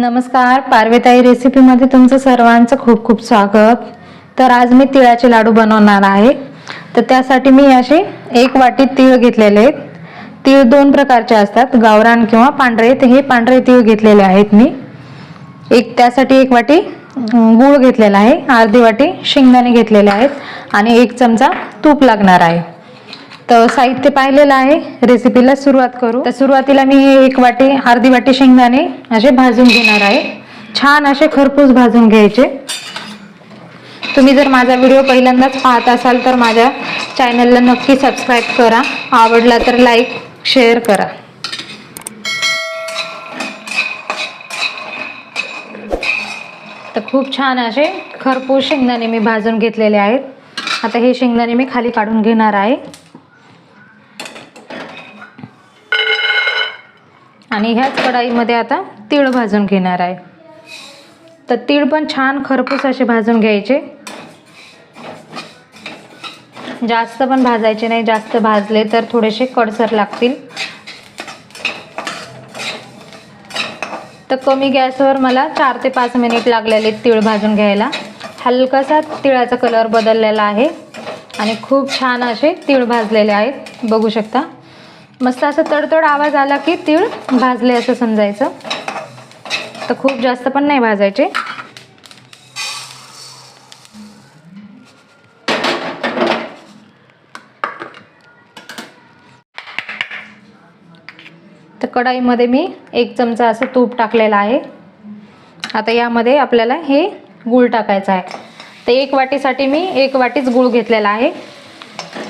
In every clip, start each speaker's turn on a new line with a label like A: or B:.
A: नमस्कार पार्वेताई रेसिपीमध्ये तुमचं सर्वांचं खूप खूप स्वागत. तर आज मी तिळाचे लाडू बनवणार आहे. तर त्यासाठी मी असे एक वाटी तीळ घेतलेले आहेत. तीळ दोन प्रकारचे असतात गावरान किंवा पांढरे. तर हे पांढरे तीळ घेतलेले आहेत मी. एक त्यासाठी एक वाटी गूळ घेतलेला आहे. अर्धी वाटी शेंगदाणे घेतलेले आहेत. आणि एक चमचा तूप लागणार आहे. तर साहित्य पाहिलेलं आहे. रेसिपीला सुरुवात करू. तर सुरुवातीला मी एक वाटी अर्धी वाटी शेंगदाणे असे भाजून घेणार आहे. छान असे खरपूस भाजून घ्यायचे. तुम्ही जर माझा व्हिडिओ पहिल्यांदाच पाहत असाल तर माझ्या चॅनलला नक्की सबस्क्राईब करा. आवडला तर लाईक शेअर करा. तर खूप छान असे खरपूस शेंगदाणे मी भाजून घेतलेले आहेत. आता हे शेंगदाणे मी खाली काढून घेणार आहे. आणि ह्याच कढाईमध्ये आता तीळ भाजून घेणार आहे. तर तीळ पण छान खरपूस असे भाजून घ्यायचे. जास्त पण भाजायचे नाही जास्त भाजले तर थोडेसे कडसर लागतील. तर कमी गॅसवर मला चार ते पाच मिनिट लागलेले तीळ भाजून घ्यायला. हलकासा तिळाचा कलर बदललेला आहे. आणि खूप छान असे तीळ भाजलेले आहेत. बघू शकता. मस्त असं तडतड आवाज आला की तीळ भाजले असं समजायचं. तर खूप जास्त पण नाही भाजायचे. तर कढाईमध्ये मी एक चमचा असं तूप टाकलेलं आहे. आता यामध्ये आपल्याला हे गूळ टाकायचं आहे. तर एक वाटीसाठी मी एक वाटीच गूळ घेतलेला आहे.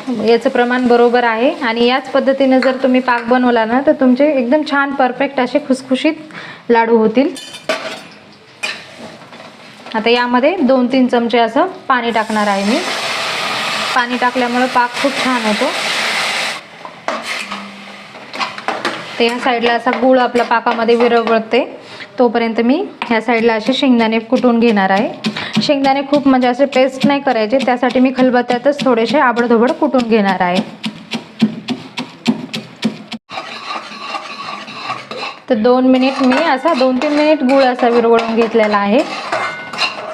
A: याचं प्रमाण बरोबर आहे. आणि याच पद्धतीने जर तुम्ही पाक बनवला ना तर तुमचे एकदम छान परफेक्ट असे खुसखुशीत लाडू होतील. आता यामध्ये दोन तीन चमचे असं पाणी टाकणार आहे मी. पाणी टाकल्यामुळं पाक खूप छान होतो. ते ह्या साईडला असा गूळ आपल्या पाकामध्ये विरघळते. तोपर्यंत मी ह्या साईडला असे शेंगदाणे कुटून घेणार आहे. शेंगदाणे खूप म्हणजे असे पेस्ट नाही करायचे त्यासाठी मी खलबत्त्यातच थोडेसे आबडधोबड कुटून घेणार आहे. तर दोन मिनिट मी असा दोन तीन मिनिट गूळ असा विरवळून घेतलेला आहे.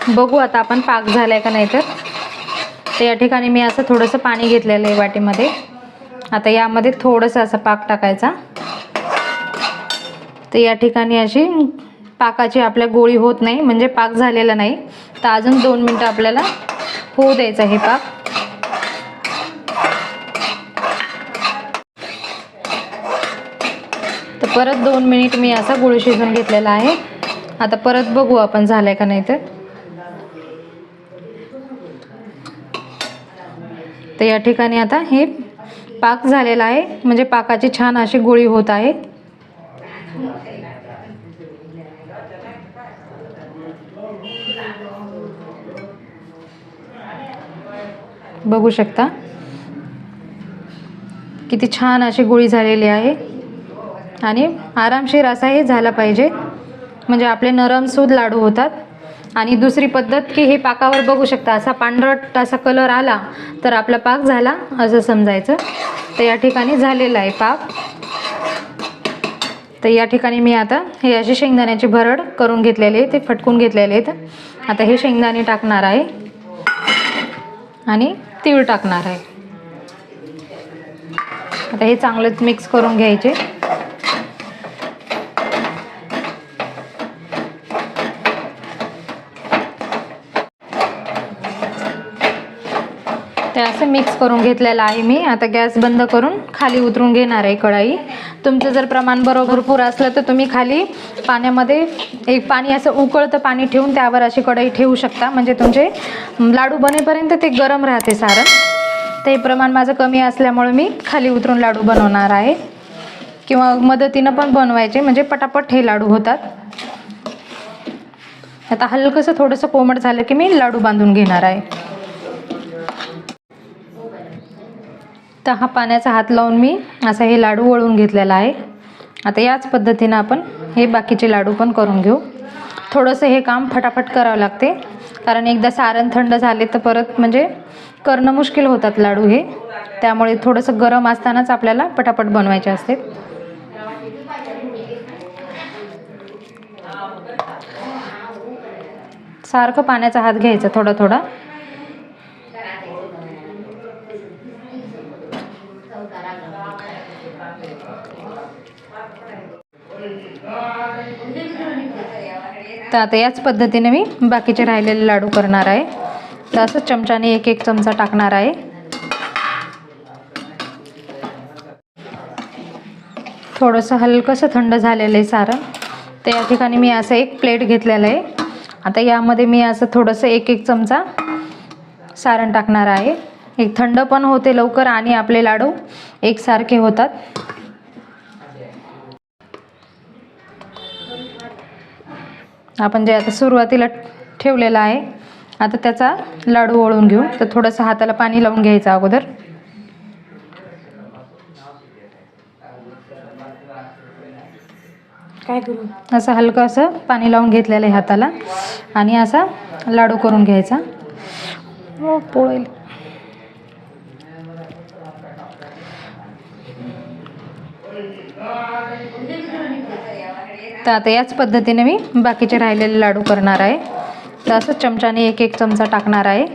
A: बघू आता आपण पाक झालाय का नाही तर. तर या ठिकाणी मी असं थोडंसं पाणी घेतलेलं आहे वाटीमध्ये. आता यामध्ये थोडंसं असं पाक टाकायचा. तर या ठिकाणी अशी पाकाची आपल्या गोळी होत नाही म्हणजे पाक झालेला नाही. तर अजून दोन मिनटं आपल्याला होऊ द्यायचं हे पाक. तर परत दोन मिनिट मी असा गुळ शिजून घेतलेला आहे. आता परत बघू आपण झालंय का नाही तर. तर या ठिकाणी आता हे पाक झालेला आहे. म्हणजे पाकाची छान अशी गोळी होत आहे. बघू शकता. किती छान अशी गोळी झालेली आहे. आणि आरामशीर असा हे झाला पाहिजे. म्हणजे आपले नरमसूद लाडू होतात. आणि दुसरी पद्धत की हे पाकावर बघू शकता. असा पांढरट असा कलर आला तर आपला पाक झाला असं समजायचं. तर या ठिकाणी झालेला आहे पाक. तर या ठिकाणी मी आता हे असे शेंगदाण्याची भरड करून घेतलेले आहे. ते फटकून घेतलेले आहेत. आता हे शेंगदाणे टाकणार आहे. आणि तीळ टाकणार आहे. आता हे चांगलंच मिक्स करून घ्यायचे. असं मिक्स करून घेतलेलं आहे मी. आता गॅस बंद करून खाली उतरून घेणार आहे कढाई. तुमचं जर प्रमाण बरोबर भरपूर असलं तर तुम्ही खाली पाण्यामध्ये एक पाणी असं उकळतं पाणी ठेवून त्यावर अशी कढाई ठेवू शकता. म्हणजे तुमचे लाडू बनेपर्यंत ते गरम राहते सारण ते प्रमाण माझं कमी असल्यामुळे मी खाली उतरून लाडू बनवणार आहे. किंवा मदतीनं पण बनवायचे. म्हणजे पटापट हे लाडू होतात. आता हलकंसं थोडंसं कोमट झालं की मी लाडू बांधून घेणार आहे. तर हा पाण्याचा हात लावून मी असा हे लाडू वळून घेतलेला आहे. आता याच पद्धतीनं आपण हे बाकीचे लाडू पण करून घेऊ. थोडंसं हे काम फटाफट करावं लागते. कारण एकदा सारण थंड झाले तर परत म्हणजे करणं मुश्किल होतात लाडू हे. त्यामुळे थोडंसं गरम असतानाच आपल्याला पटापट बनवायचे असते. सारखं पाण्याचा हात घ्यायचा थोडा थोडा. तर आता याच पद्धतीने मी बाकीचे राहिलेले लाडू करणार आहे. तर असंच चमच्याने एक एक चमचा टाकणार आहे. थोडंसं हलकंसं थंड झालेलं आहे सारण तर या ठिकाणी मी असं एक प्लेट घेतलेलं आहे. आता यामध्ये मी असं थोडंसं एक एक चमचा सारण टाकणार आहे. एक थंड पण होते लवकर आणि आपले लाडू एकसारखे होतात. आपण जे आता सुरुवातीला ठेवलेलं आहे आता त्याचा लाडू वळून घेऊ. तर थोडंसं हाताला पाणी लावून घ्यायचं अगोदर.
B: काय करू?
A: असं हलकं असं पाणी लावून घेतलेलं आहे हाताला. आणि असा लाडू करून घ्यायचा. हो पोळेल. तर आता याच पद्धतीने मी बाकीचे राहिलेले लाडू करणार आहे. तर असं चमच्याने एक एक चमचा टाकणार आहे.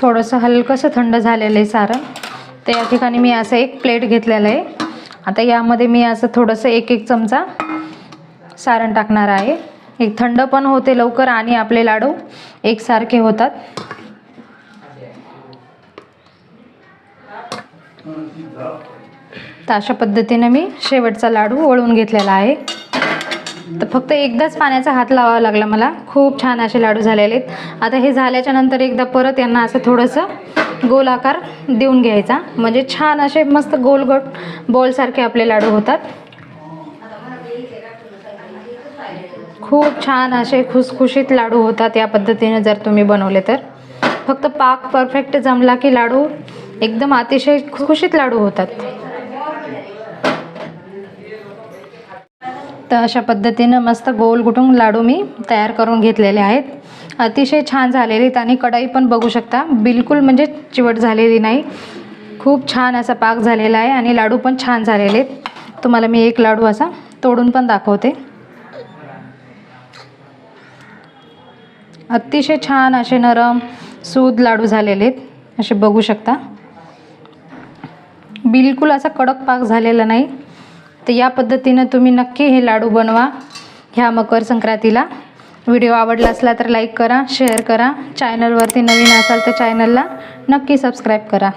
A: थोडंसं हलकंसं थंड झालेलं आहे सारण तर या ठिकाणी मी असं एक प्लेट घेतलेलं आहे. आता यामध्ये मी असं थोडंसं एक एक चमचा सारण टाकणार आहे. एक थंड पण होते लवकर आणि आपले लाडू एकसारखे होतात. तर अशा पद्धतीनं मी शेवटचा लाडू वळून घेतलेला आहे. तर फक्त एकदाच पाण्याचा हात लावावा लागला मला. खूप छान असे लाडू झालेले आहेत. आता हे झाल्याच्यानंतर एकदा परत यांना असं थोडंसं गोल आकार देऊन घ्यायचा. म्हणजे छान असे मस्त गोलगोट बॉलसारखे आपले लाडू होतात. खूप छान असे खुसखुशीत लाडू होतात या पद्धतीने जर तुम्ही बनवले तर. फक्त पाक परफेक्ट जमला की लाडू एकदम अतिशय खुसखुशीत लाडू होतात. तर अशा पद्धतीनं मस्त गोल गुटून लाडू मी तयार करून घेतलेले आहेत. अतिशय छान झालेले आहेत आणि कढाई पण बघू शकता बिलकुल म्हणजे चिवट झालेली नाही. खूप छान असा पाक झालेला आहे आणि लाडू पण छान झालेले आहेत. तुम्हाला मी एक लाडू असा तोडून पण दाखवते. अतिशय छान असे नरम सूद लाडू झालेले आहेत. असे बघू शकता. बिलकुल असा कडक पाक झालेला नाही. तर या पद्धतीनं तुम्ही नक्की हे लाडू बनवा. ह्या मकर संक्रांतीला. व्हिडिओ आवडला असला तर लाईक करा शेअर करा. चॅनलवरती नवीन असाल तर चॅनलला नक्की सबस्क्राईब करा.